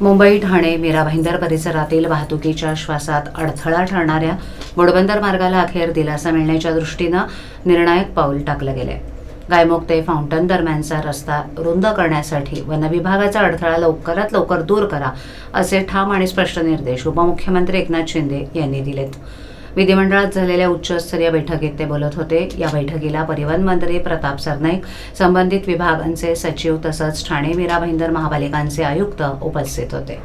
मुंबई ठाणे मीरा भाईंदर परिसरातील वाहतुकीच्या श्वासात अडथळा ठरणाऱ्या घोडबंदर मार्गाला अखेर दिलासा मिळण्याच्या दृष्टीनं निर्णायक पाऊल टाकलं गेलं गायमुख ते फाउंटन दरम्यानचा रस्ता रुंद करण्यासाठी वनविभागाचा अडथळा लवकरात लवकर दूर करा असे ठाम आणि स्पष्ट निर्देश उपमुख्यमंत्री एकनाथ शिंदे यांनी दिलेत. विधिमंडळात झालेल्या उच्चस्तरीय बैठकीत ते बोलत होते. या बैठकीला परिवहन मंत्री प्रताप सरनाईक संबंधित विभागांचे सचिव तसंच ठाणे मीरा भाईंदर महापालिकांचे आयुक्त उपस्थित होते.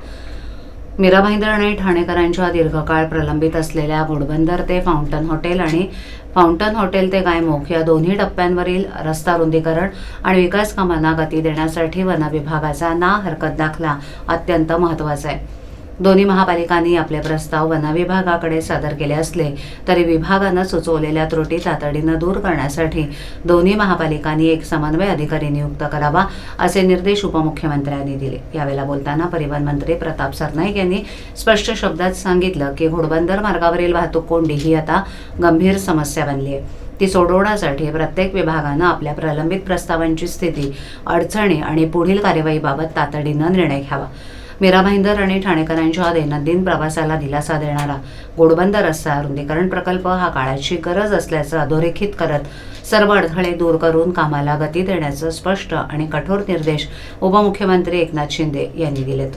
मीरा भाईंदर आणि ठाणेकरांच्या दीर्घकाळ प्रलंबित असलेल्या घोडबंदर ते फाउंटन हॉटेल आणि फाउंटन हॉटेल ते गायमुख या दोन्ही टप्प्यांवरील रस्ता रुंदीकरण आणि विकास कामांना गती देण्यासाठी वनविभागाचा ना हरकत दाखला अत्यंत महत्त्वाचा आहे. दोन्ही महापालिकांनी आपले प्रस्ताव वनविभागाकडे सादर केले असले तरी विभागानं सुचवलेल्या त्रुटी तातडीनं दूर करण्यासाठी दोन्ही महापालिकांनी एक समन्वय अधिकारी नियुक्त करावा असे निर्देश उपमुख्यमंत्र्यांनी दिले. यावेळेला बोलताना परिवहन मंत्री प्रताप सरनाईक यांनी स्पष्ट शब्दात सांगितलं की घोडबंदर मार्गावरील वाहतूक कोंडी ही आता गंभीर समस्या बनली आहे. ती सोडवण्यासाठी प्रत्येक विभागानं आपल्या प्रलंबित प्रस्तावांची स्थिती अडचणी आणि पुढील कार्यवाहीबाबत तातडीनं निर्णय घ्यावा. मीरा भाईंदर आणि ठाणेकरांच्या दैनंदिन प्रवासाला दिलासा देणारा गोडबंदर रस्ता रुंदीकरण प्रकल्प हा काळाची गरज असल्याचं अधोरेखित करत सर्व अडथळे दूर करून कामाला गती देण्याचं स्पष्ट आणि कठोर निर्देश उपमुख्यमंत्री एकनाथ शिंदे यांनी दिलेत.